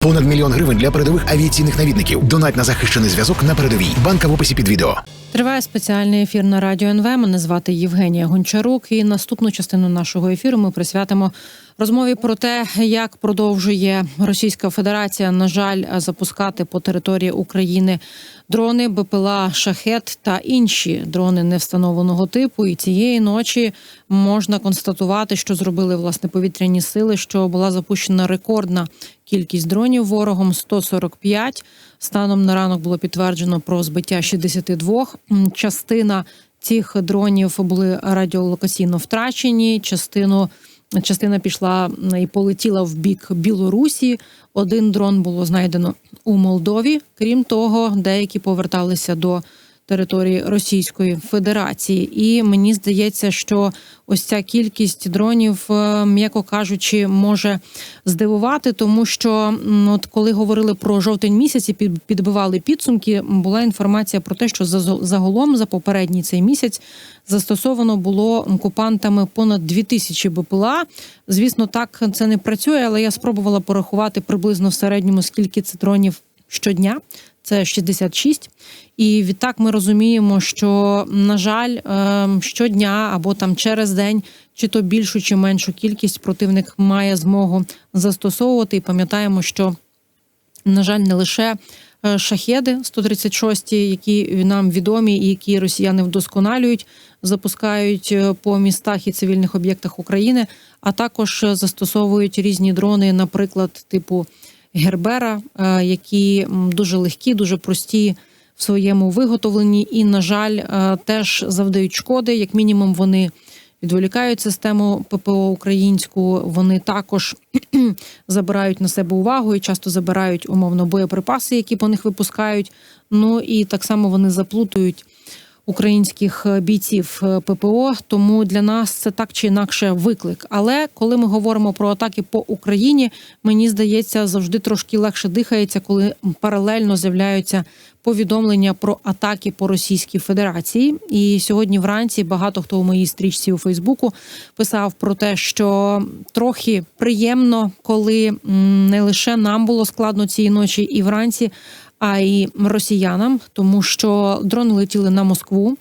Понад мільйон гривень для передових авіаційних навідників. Донать на захищений зв'язок на передовій. Банка в описі під відео. Триває спеціальний ефір на радіо НВ. Мене звати Євгенія Гончарук. І наступну частину нашого ефіру ми присвятимо розмові про те, як продовжує Російська Федерація, на жаль, запускати по території України дрони, БПЛА, шахет та інші дрони невстановленого типу. І цієї ночі можна констатувати, що зробили власне повітряні сили, що була запущена рекордна кількість дронів ворогом 145. Станом на ранок було підтверджено про збиття 62. М, Частина цих дронів були радіолокаційно втрачені. Частину частина пішла і полетіла в бік Білорусі. Один дрон було знайдено у Молдові. Крім того, деякі поверталися до території Російської Федерації. І мені здається, що ось ця кількість дронів, е, м'яко кажучи, може здивувати, тому що от коли говорили про жовтень місяць і під- підбивали підсумки, була інформація про те, що за- загалом за попередній цей місяць застосовано було окупантами понад 2000 БПЛА. Звісно, так це не працює, але я спробувала порахувати приблизно в середньому скільки це дронів щодня. Це 66. І відтак ми розуміємо, що на жаль, ем, щодня або там через день, чи то більшу, чи меншу кількість противник має змогу застосовувати. І пам'ятаємо, що на жаль, не лише е, шахеди 136, які нам відомі, і які росіяни вдосконалюють, запускають е, по містах і цивільних об'єктах України, а також е, застосовують різні дрони, наприклад, типу Гербера, е, які дуже легкі, дуже прості в своєму виготовленні, і, на жаль, е, теж завдають шкоди. Як мінімум, вони відволікають систему ППО українську. Вони також забирають на себе увагу і часто забирають умовно боєприпаси, які по них випускають. Ну і так само вони заплутують українських е, бійців е, ППО. Тому для нас це так чи інакше виклик. Але коли ми говоримо про атаки по Україні, мені здається, завжди трошки легше дихається, коли паралельно з'являються повідомлення про атаки по Російській Федерації. І сьогодні вранці багато хто у моїй стрічці у Фейсбуку писав про те, що трохи приємно, коли не лише нам було складно цієї ночі і вранці, а й росіянам, тому що дрони летіли на Москву.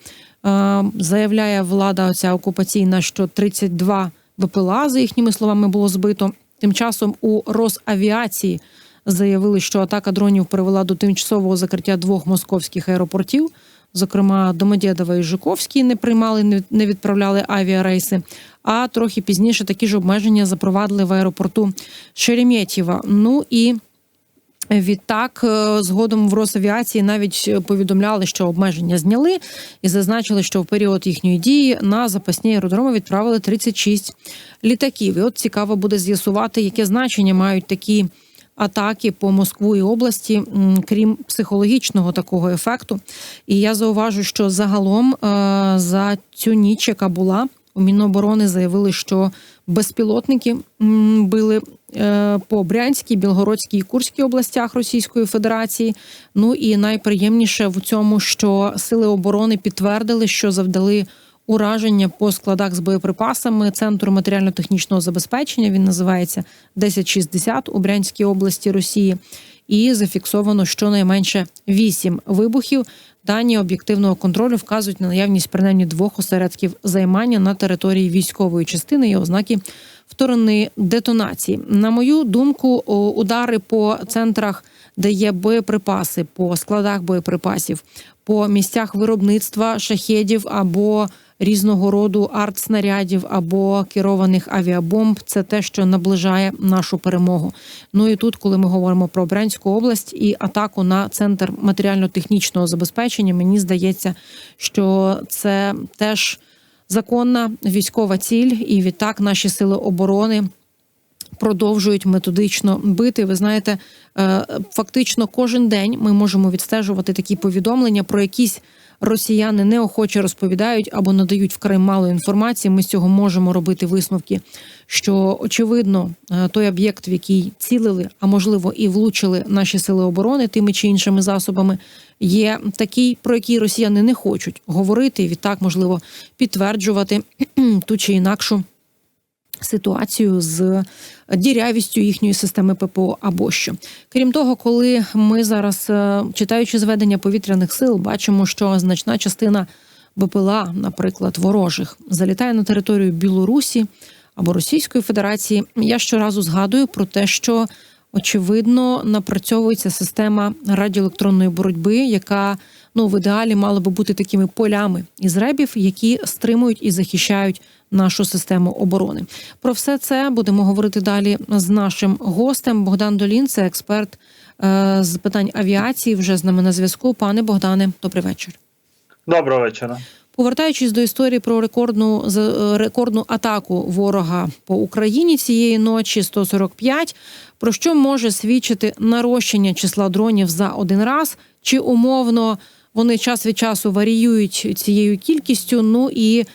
Е, Заявляє влада оця окупаційна, що 32 БПЛА, за їхніми словами, було збито. Тим часом у Росавіації заявили, що атака дронів привела до тимчасового закриття двох московських аеропортів. Зокрема, Домодєдова і Жуковський не приймали, не відправляли авіарейси. А трохи пізніше такі ж обмеження запровадили в аеропорту Шереметьєва. Ну і Відтак, е, згодом в Росавіації навіть е, повідомляли, що обмеження зняли, і зазначили, що в період їхньої дії на запасні аеродроми відправили 36 літаків. І от цікаво буде з'ясувати, яке значення мають такі атаки по Москву і області, крім психологічного такого ефекту. І я зауважу, що загалом е, за цю ніч, яка була, у Міноборони заявили, що безпілотники били е, по Брянській, Білгородській і Курській областях Російської Федерації. Ну і найприємніше в цьому, що сили оборони підтвердили, що завдали ураження по складах з боєприпасами Центру матеріально-технічного забезпечення. Він називається 1060 у Брянській області Росії. І зафіксовано щонайменше 8 вибухів. Дані об'єктивного контролю вказують на наявність принаймні двох осередків займання на території військової частини і ознаки вторинної детонації. На мою думку, удари по центрах, де є боєприпаси, по складах боєприпасів, по місцях виробництва шахедів або різного роду артснарядів або керованих авіабомб, це те, що наближає нашу перемогу. Ну і тут, коли ми говоримо про Брянську область і атаку на центр матеріально-технічного забезпечення, мені здається, що це теж законна військова ціль, і відтак наші сили оборони. Продовжують методично бити. Ви знаєте, е, фактично кожен день ми можемо відстежувати такі повідомлення про якісь росіяни неохоче розповідають або надають вкрай мало інформації. Ми з цього можемо робити висновки, що очевидно е, той об'єкт, в який цілили, а можливо і влучили наші сили оборони тими чи іншими засобами, є такий, про який росіяни не хочуть говорити. і Відтак можливо підтверджувати ту чи інакшу ситуацію з дірявістю їхньої системи ППО або що. Крім того, коли ми зараз, е, читаючи зведення повітряних сил, бачимо, що значна частина БПЛА, наприклад, ворожих, залітає на територію Білорусі або Російської Федерації. Я щоразу згадую про те, що очевидно напрацьовується система радіоелектронної боротьби, яка ну в ідеалі мала би бути такими полями із ребів, які стримують і захищають нашу систему оборони. Про все це будемо говорити далі з нашим гостем. Богдан Долін, це експерт е, з питань авіації. Вже з нами на зв'язку. Пане Богдане, добрий вечір. Доброго вечора. Повертаючись до історії про рекордну е, рекордну атаку ворога по Україні цієї ночі 145, про що може свідчити нарощення числа дронів за один раз, чи умовно вони час від часу варіюють цією кількістю, ну і е,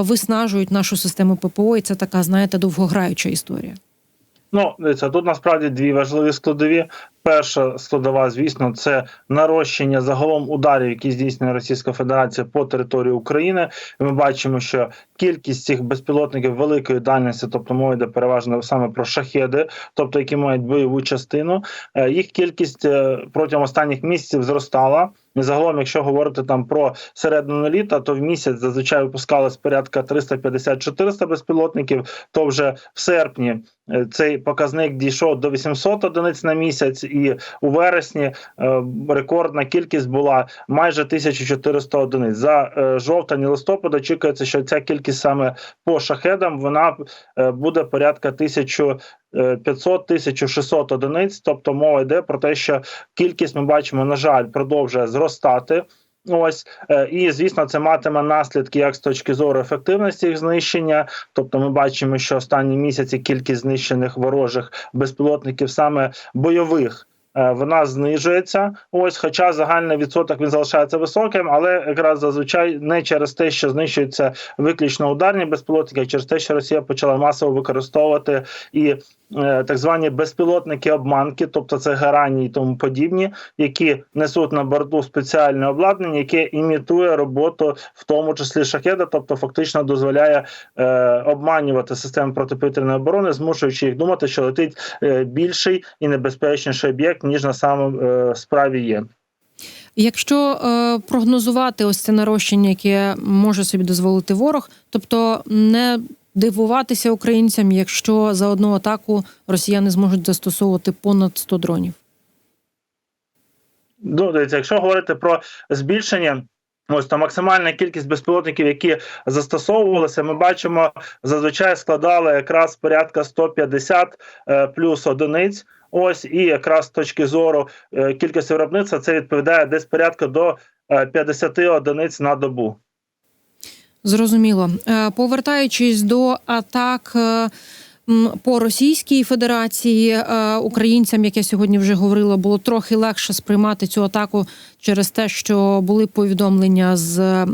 виснажують нашу систему ППО, і це така, знаєте, довгограюча історія. Ну, дивіться, тут насправді дві важливі складові. Перша складова, звісно, це нарощення загалом ударів, які здійснює Російська Федерація по території України. Ми бачимо, що кількість цих безпілотників великої дальності, тобто мова йде переважно саме про шахеди, тобто які мають бойову частину. е, Їх кількість е, протягом останніх місяців зростала. Загалом, якщо говорити там про середину літа, то в місяць зазвичай випускалось порядка 350-400 безпілотників. То вже в серпні е, цей показник дійшов до 800 одиниць на місяць, і у вересні е, рекордна кількість була майже 1400 одиниць. За е, жовтень і листопад очікується, що ця кількість саме по шахедам вона е, буде порядка 1500-1600 одиниць. Тобто мова йде про те, що кількість ми бачимо, на жаль, продовжує зростати. Ось і звісно, це матиме наслідки як з точки зору ефективності їх знищення. Тобто, ми бачимо, що останні місяці кількість знищених ворожих безпілотників, саме бойових. Е, Вона знижується, ось, хоча загальний відсоток він залишається високим, але якраз зазвичай не через те, що знищуються виключно ударні безпілотники, а через те, що Росія почала масово використовувати і е, так звані безпілотники обманки, тобто це гарані і тому подібні, які несуть на борту спеціальне обладнання, яке імітує роботу, в тому числі шахеда, тобто фактично дозволяє е, обманювати систему протиповітряної оборони, змушуючи їх думати, що летить е, більший і небезпечніший об'єкт, ніж на самому е, справі є. Якщо е, прогнозувати ось це нарощення, яке може собі дозволити ворог, тобто не дивуватися українцям, якщо за одну атаку росіяни зможуть застосовувати понад 100 дронів. Ну, дивіться, якщо говорити про збільшення. Ось то максимальна кількість безпілотників, які застосовувалися, ми бачимо, зазвичай складала якраз порядка 150 е, плюс одиниць. Ось і якраз з точки зору е, кількості виробництва це відповідає десь порядка до е, 50 одиниць на добу. Зрозуміло. Е, Повертаючись до атак е, по Російській Федерації, е, українцям, як я сьогодні вже говорила, було трохи легше сприймати цю атаку через те, що були повідомлення з.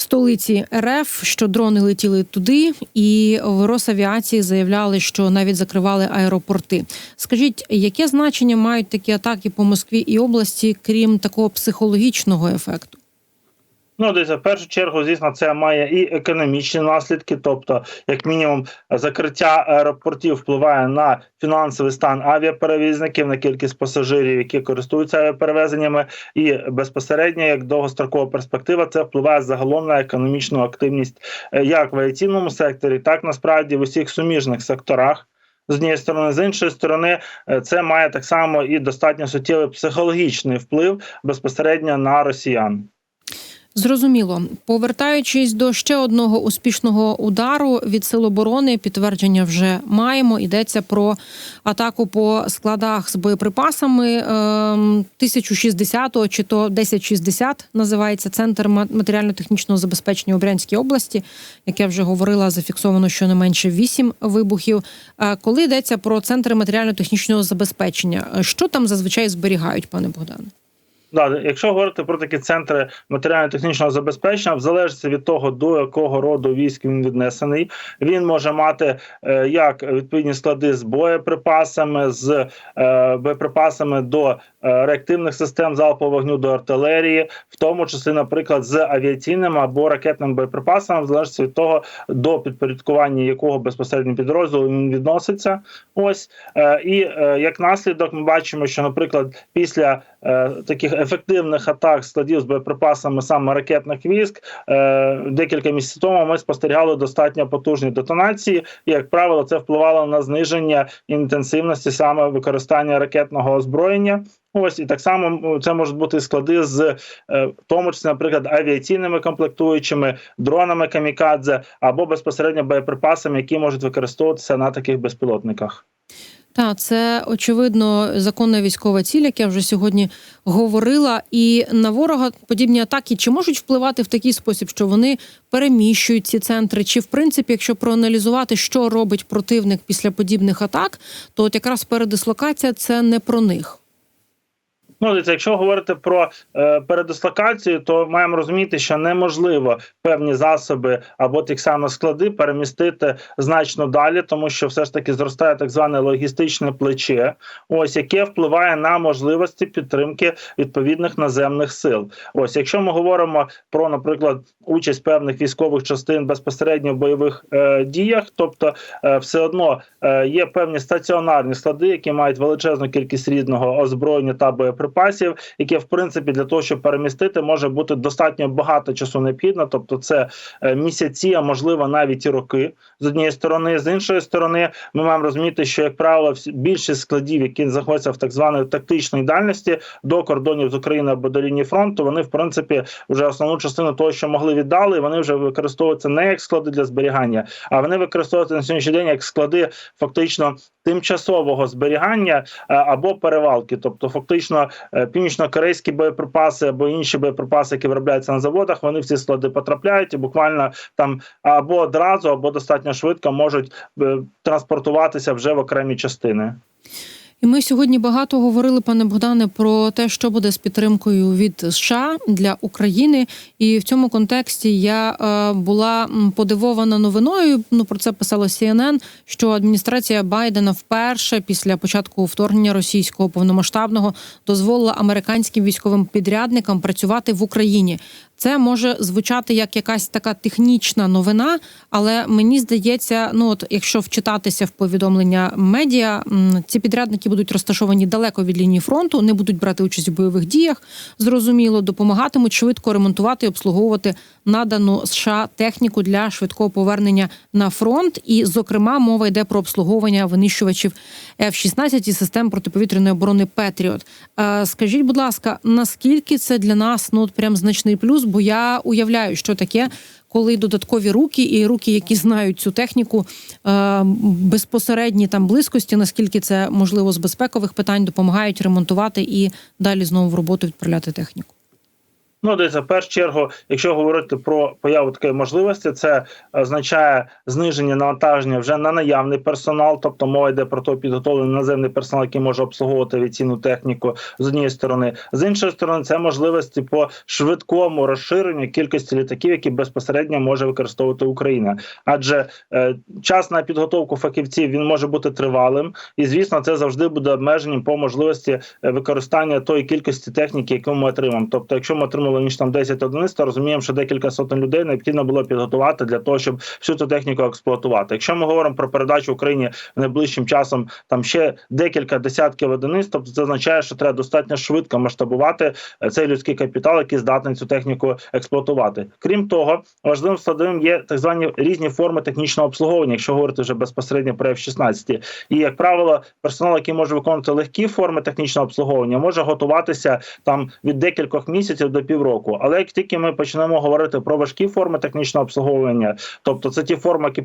Столиці РФ, що дрони летіли туди, і в Росавіації заявляли, що навіть закривали аеропорти. Скажіть, яке значення мають такі атаки по Москві і області, крім такого психологічного ефекту? Ну, десь в першу чергу, звісно, це має і економічні наслідки, тобто, як мінімум, закриття аеропортів впливає на фінансовий стан авіаперевізників, на кількість пасажирів, які користуються авіаперевезеннями, і безпосередньо, як довгострокова перспектива, це впливає загалом на економічну активність е, як в авіаційному секторі, так насправді в усіх суміжних секторах. З однієї сторони, з іншої сторони, е, це має так само і достатньо суттєвий психологічний вплив безпосередньо на росіян. Зрозуміло, повертаючись до ще одного успішного удару від сил оборони, підтвердження вже маємо. Йдеться про атаку по складах з боєприпасами ем, 1060 чи то 1060 називається центр ма- матеріально-технічного забезпечення у Брянській області. Як я вже говорила, зафіксовано щонайменше 8 вибухів. Е, Коли йдеться про центри матеріально-технічного забезпечення, е, що там зазвичай зберігають, пане Богдане? Да, якщо говорити про такі центри матеріально-технічного забезпечення, в залежності від того, до якого роду військ він віднесений, він може мати е, як відповідні склади з боєприпасами, з е, боєприпасами до е, реактивних систем залпового вогню до артилерії, в тому числі, наприклад, з авіаційними або ракетними боєприпасами, в залежності від того, до підпорядкування якого безпосередньо підрозділу він відноситься. Ось е, і е, як наслідок, ми бачимо, що, наприклад, після е, таких ефективних атак складів з боєприпасами саме ракетних військ, е, декілька місяців тому ми спостерігали достатньо потужні детонації, і як правило, це впливало на зниження інтенсивності саме використання ракетного озброєння. Ось і так само це можуть бути склади з е, в тому числі, наприклад, авіаційними комплектуючими, дронами камікадзе або безпосередньо боєприпасами, які можуть використовуватися на таких безпілотниках. Та це очевидно законна військова ціль, як я вже сьогодні говорила. І на ворога подібні атаки чи можуть впливати в такий спосіб, що вони переміщують ці центри? Чи в принципі, якщо проаналізувати, що робить противник після подібних атак, то от якраз передислокація це не про них. Ну, якщо говорити про е, передислокацію, то маємо розуміти, що неможливо певні засоби або ті самі склади перемістити значно далі, тому що все ж таки зростає так зване логістичне плече, ось яке впливає на можливості підтримки відповідних наземних сил. Ось, якщо ми говоримо про, наприклад, участь певних військових частин безпосередньо в бойових е, діях, тобто е, все одно е, є певні стаціонарні склади, які мають величезну кількість різного озброєння та боєприпасів, яке в принципі для того, щоб перемістити, може бути достатньо багато часу необхідно. Тобто, це е, місяці, а можливо навіть і роки з однієї сторони. З іншої сторони, ми маємо розуміти, що як правило, більшість складів, які знаходяться в так званої тактичної дальності до кордонів з України або до лінії фронту, вони в принципі вже основну частину того, що могли віддали, вони вже використовуються не як склади для зберігання, а вони використовуються на сьогоднішній день як склади фактично тимчасового зберігання е, або перевалки, тобто фактично е, північно-корейські боєприпаси або інші боєприпаси, які виробляються на заводах, вони в ці склади потрапляють і буквально там або одразу, або достатньо швидко можуть е, транспортуватися вже в окремі частини. І ми сьогодні багато говорили, пане Богдане, про те, що буде з підтримкою від США для України. І в цьому контексті я е, була подивована новиною. Ну про це писало CNN, що адміністрація Байдена вперше після початку вторгнення російського повномасштабного дозволила американським військовим підрядникам працювати в Україні. Це може звучати як якась така технічна новина, але мені здається, ну от якщо вчитатися в повідомлення медіа, ці підрядники будуть розташовані далеко від лінії фронту, не будуть брати участь у бойових діях. Зрозуміло, допомагатимуть швидко ремонтувати і обслуговувати надану США техніку для швидкого повернення на фронт. І, зокрема, мова йде про обслуговування винищувачів F-16 і систем протиповітряної оборони Петріот. Е, Скажіть, будь ласка, наскільки це для нас ну от прям значний плюс? Бо я уявляю, що таке. Коли додаткові руки і руки, які знають цю техніку е, безпосередні там близькості, наскільки це можливо з безпекових питань допомагають ремонтувати і далі знову в роботу відправляти техніку. Ну, дивіться, в першу чергу, якщо говорити про появу такої можливості, це означає зниження навантаження вже на наявний персонал, тобто мова йде про то підготовлений наземний персонал, який може обслуговувати авіаційну техніку з однієї сторони. З іншої сторони, це можливості по швидкому розширенню кількості літаків, які безпосередньо може використовувати Україна. Адже е, час на підготовку фахівців він може бути тривалим, і звісно, це завжди буде обмеженням по можливості е, використання тої кількості техніки, яку ми отримаємо. Тобто, якщо ми отримали ніж там 10 одиниць, то розуміємо, що декілька сотень людей необхідно було підготувати для того, щоб всю цю техніку експлуатувати. Якщо ми говоримо про передачу Україні найближчим часом там ще декілька десятків одиниць, тобто це означає, що треба достатньо швидко масштабувати е, цей людський капітал, який здатний цю техніку експлуатувати. Крім того, важливим складовим є так звані різні форми технічного обслуговування, якщо говорити вже безпосередньо про F-16. І як правило, персонал, який може виконувати легкі форми технічного обслуговування, може готуватися там від декількох місяців до пів півроку. Але як тільки ми почнемо говорити про важкі форми технічного обслуговування, тобто це ті форми, які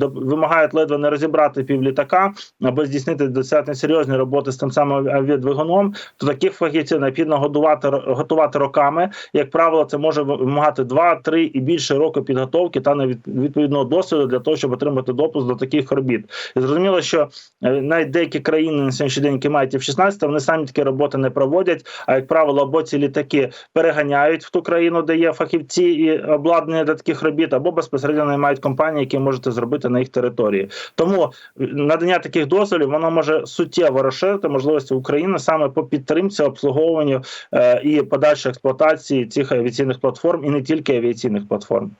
вимагають ледве не розібрати півлітака або здійснити достатньо серйозні роботи з тим самим авіадвигуном, то таких фахівців необхідно годувати готувати роками. Як правило, це може вимагати 2-3 і більше роки підготовки та відповідного досвіду для того, щоб отримати допуск до таких робіт. І зрозуміло, що е, навіть деякі країни на сьогоднішній день, які мають F-16, вони самі такі роботи не проводять. А як правило, або ці літаки переганяють в ту країну, де є фахівці і обладнання для таких робіт, або безпосередньо наймають компанії, які можуть це зробити на їх території. Тому надання таких дозволів воно може суттєво розширити можливості України саме по підтримці, обслуговуванню е, і подальшій експлуатації цих авіаційних платформ, і не тільки авіаційних платформ.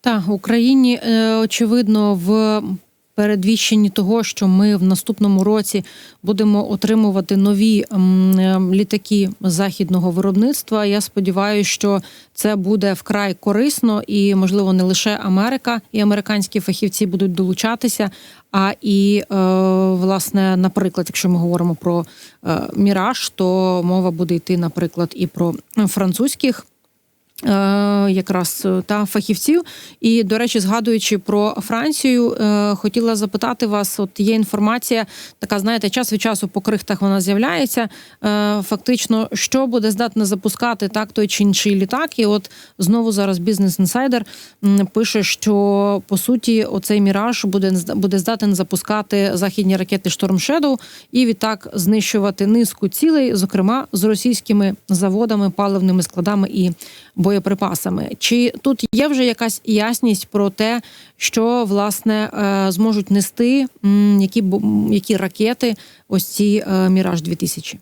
Так, Україні е, очевидно в передвіщенні того, що ми в наступному році будемо отримувати нові е, літаки західного виробництва. Я сподіваюся, що це буде вкрай корисно, і можливо не лише Америка і американські фахівці будуть долучатися. А і е, власне, наприклад, якщо ми говоримо про е, міраж, то мова буде йти, наприклад, і про французьких. Е, якраз е, та фахівців, і до речі, згадуючи про Францію, е, хотіла запитати вас: от є інформація, така знаєте, час від часу по крихтах вона з'являється. Фактично, що буде здатне запускати так той чи інший літак, і от знову зараз бізнес інсайдер пише, що по суті оцей міраж буде буде здатен запускати західні ракети Storm Shadow і відтак знищувати низку цілей, зокрема з російськими заводами, паливними складами і боєприпасами. Чи тут є вже якась ясність про те, що власне е, зможуть нести які які ракети ось ці е, Міраж 2000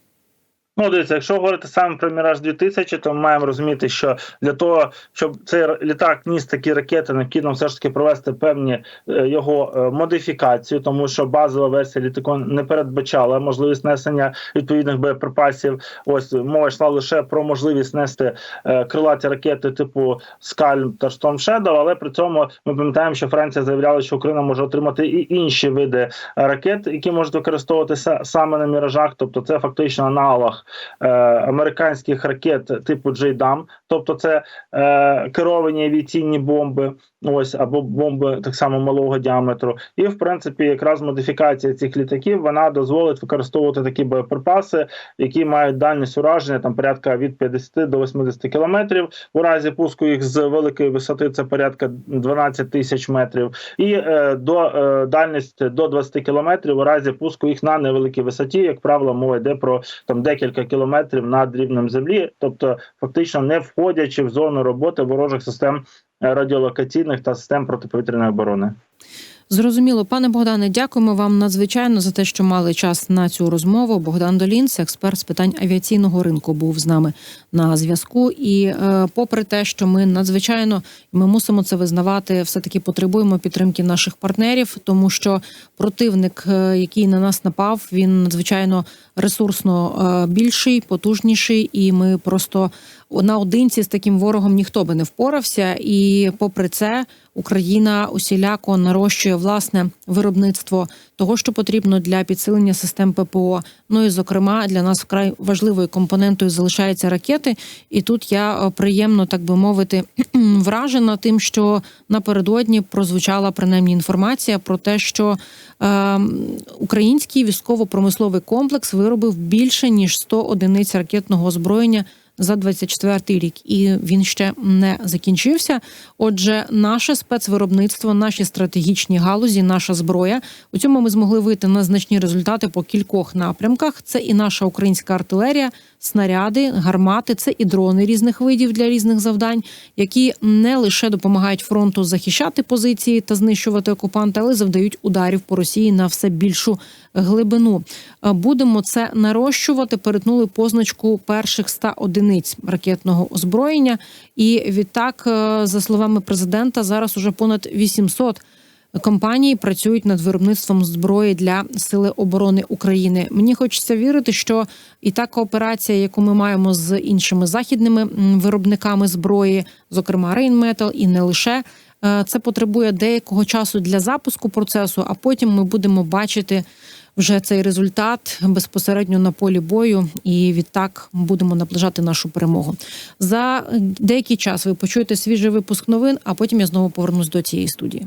Ну, дивіться, якщо говорити саме про Міраж 2000, то ми маємо розуміти, що для того, щоб цей літак ніс такі ракети, необхідно все ж таки провести певні е, його е, модифікації, тому що базова версія літаку не передбачала можливість несення відповідних боєприпасів. Ось мова йшла лише про можливість нести е, крилаті ракети типу Скальм та Storm Shadow, але при цьому ми пам'ятаємо, що Франція заявляла, що Україна може отримати і інші види ракет, які можуть використовуватися саме на міражах. Тобто, це фактично аналог е, американських ракет типу JDAM, тобто це е, керовані авіаційні бомби, ось або бомби так само малого діаметру. І в принципі, якраз модифікація цих літаків вона дозволить використовувати такі боєприпаси, які мають дальність ураження там порядка від 50 до 80 кілометрів. У разі пуску їх з великої висоти це порядка 12 тисяч метрів, і е, до е, дальність до 20 кілометрів у разі пуску їх на невеликій висоті. Як правило, мова йде про там декілька кілометрів над рівнем землі, тобто фактично не входячи в зону роботи ворожих систем радіолокаційних та систем протиповітряної оборони. Зрозуміло, пане Богдане, дякуємо вам надзвичайно за те, що мали час на цю розмову. Богдан Долінц, експерт з питань авіаційного ринку, був з нами на зв'язку. І е, попри те, що ми надзвичайно ми мусимо це визнавати, все таки потребуємо підтримки наших партнерів, тому що противник, е, який на нас напав, він надзвичайно ресурсно е, більший, потужніший, і ми просто наодинці з таким ворогом ніхто би не впорався. І попри це, Україна усіляко нарощує власне виробництво того, що потрібно для підсилення систем ППО. Ну і зокрема для нас вкрай важливою компонентою залишаються ракети. І тут я е, приємно, так би мовити, вражена тим, що напередодні прозвучала принаймні інформація про те, що е, український військово-промисловий комплекс виробив більше ніж 100 одиниць ракетного озброєння за 24 рік, і він ще не закінчився. Отже, наше спецвиробництво, наші стратегічні галузі, наша зброя у цьому ми змогли вийти на значні результати по кількох напрямках. Це і наша українська артилерія, снаряди, гармати, це і дрони різних видів для різних завдань, які не лише допомагають фронту захищати позиції та знищувати окупанта, але завдають ударів по Росії на все більшу глибину. Е, Будемо це нарощувати. Перетнули позначку перших 100 одиниць ракетного озброєння. І відтак, е, за словами президента, зараз уже понад 800 компаній працюють над виробництвом зброї для сили оборони України. Мені хочеться вірити, що і та кооперація, яку ми маємо з іншими західними виробниками зброї, зокрема Rheinmetall, і не лише. е, Це потребує деякого часу для запуску процесу, а потім ми будемо бачити вже цей результат безпосередньо на полі бою, і відтак будемо наближати нашу перемогу. За деякий час ви почуєте свіжий випуск новин, а потім я знову повернусь до цієї студії.